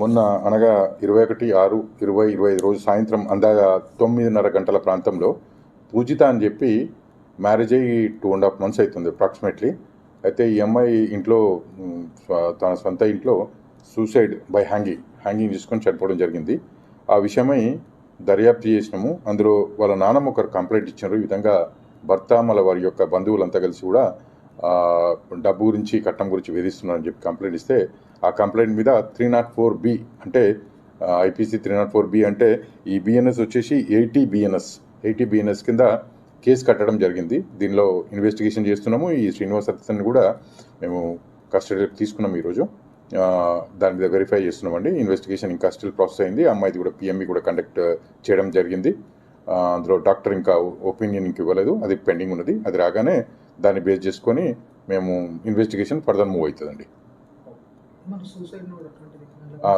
మొన్న అనగా ఇరవై ఒకటి ఆరు ఇరవై ఇరవై ఐదు రోజు సాయంత్రం అందాగా తొమ్మిదిన్నర గంటల ప్రాంతంలో పూజిత అని చెప్పి మ్యారేజ్ అయ్యి టూ అండ్ హాఫ్ మంత్స్ అవుతుంది అప్రాక్సిమేట్లీ అయితే ఈ అమ్మాయి ఇంట్లో తన సొంత ఇంట్లో సూసైడ్ బై హ్యాంగింగ్ హ్యాంగింగ్ చేసుకొని చనిపోవడం జరిగింది. ఆ విషయమై దర్యాప్తు చేసినాము. అందులో వాళ్ళ నాన్నమ్మ ఒకరు కంప్లైంట్ ఇచ్చారు. ఈ విధంగా భర్త మళ్ళీ వారి యొక్క బంధువులంతా కలిసి కూడా డబ్బు గురించి కట్నం గురించి వేధిస్తున్నారని చెప్పి కంప్లైంట్ ఇస్తే ఆ కంప్లైంట్ మీద త్రీ నాట్ ఫోర్ బి అంటే IPC three not four B అంటే ఈ బిఎన్ఎస్ వచ్చేసి ఎయిటీ బిఎన్ఎస్ ఎయిటీ బిఎన్ఎస్ కింద కేసు కట్టడం జరిగింది. దీనిలో ఇన్వెస్టిగేషన్ చేస్తున్నాము. ఈ శ్రీనివాస్ సత్యని కూడా మేము కస్టడీలోకి తీసుకున్నాం ఈరోజు. దాని మీద వెరిఫై చేస్తున్నామండి. ఇన్వెస్టిగేషన్ ఇంకా స్టిల్ ప్రాసెస్ అయింది. అమ్మాయిది కూడా పిఎంఈ కూడా కండక్ట్ చేయడం జరిగింది. అందులో డాక్టర్ ఇంకా ఒపీనియన్ ఇంక ఇవ్వలేదు. అది పెండింగ్ ఉన్నది. అది రాగానే దాన్ని బేస్ చేసుకొని మేము ఇన్వెస్టిగేషన్ ఫర్దర్ మూవ్ అవుతుందండి.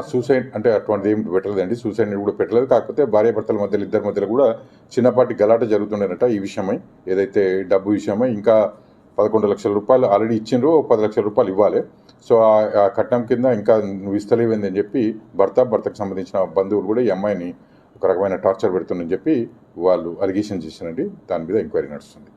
సూసైడ్ అంటే అటువంటిది ఏం పెట్టలేదండి. సూసైడ్ కూడా పెట్టలేదు. కాకపోతే భార్య భర్తల మధ్యలో ఇద్దరి మధ్యలో కూడా చిన్నపాటి గలాట జరుగుతుండేనట ఈ విషయమై. ఏదైతే డబ్బు విషయమై ఇంకా పదకొండు లక్షల రూపాయలు ఆల్రెడీ ఇచ్చిండ్రు. పది లక్షల రూపాయలు ఇవ్వాలి. సో ఆ- ఆ కట్నం కింద ఇంకా నువ్వు ఇస్తలేవేంది అని చెప్పి భర్త భర్తకు సంబంధించిన బంధువులు కూడా ఈ అమ్మాయిని ఒక రకమైన టార్చర్ పెడుతుందని చెప్పి వాళ్ళు అలిగేషన్ చేశారండి. దాని మీద ఎంక్వైరీ నడుస్తుంది.